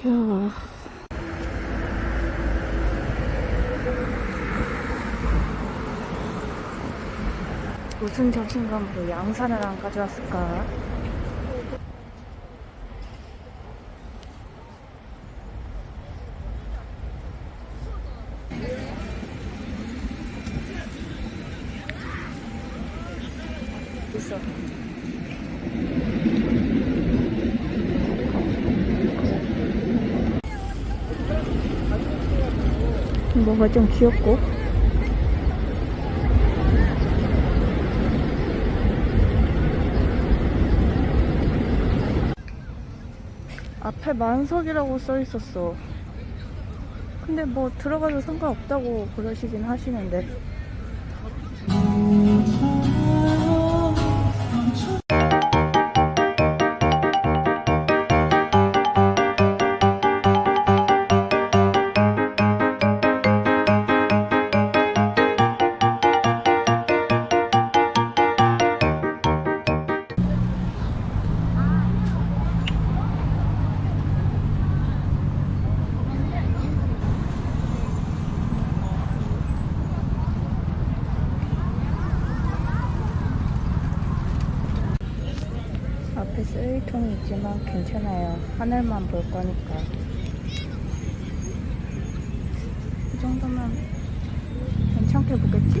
귀여워. 무슨 자신감으로 양산을 안 가져왔을까? 있어. 뭔가 좀 귀엽고. 앞에 만석이라고 써 있었어. 근데 뭐 들어가도 상관없다고 그러시긴 하시는데. 쓰레기통이 있지만 괜찮아요. 하늘만 볼 거니까. 이 정도면 괜찮게 보겠지?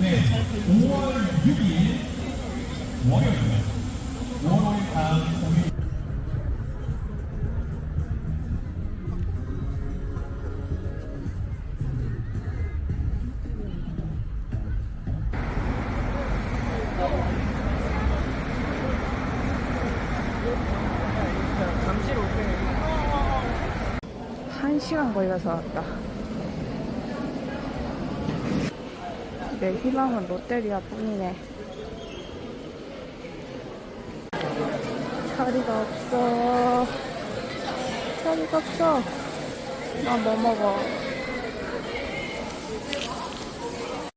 네, 5월 6일 월요일 5월 5일 다음 공휴일 한 시간 걸려서 왔다. 내 희망은 롯데리아 뿐이네. 자리가 없어. 자리가 없어. 나 뭐 먹어?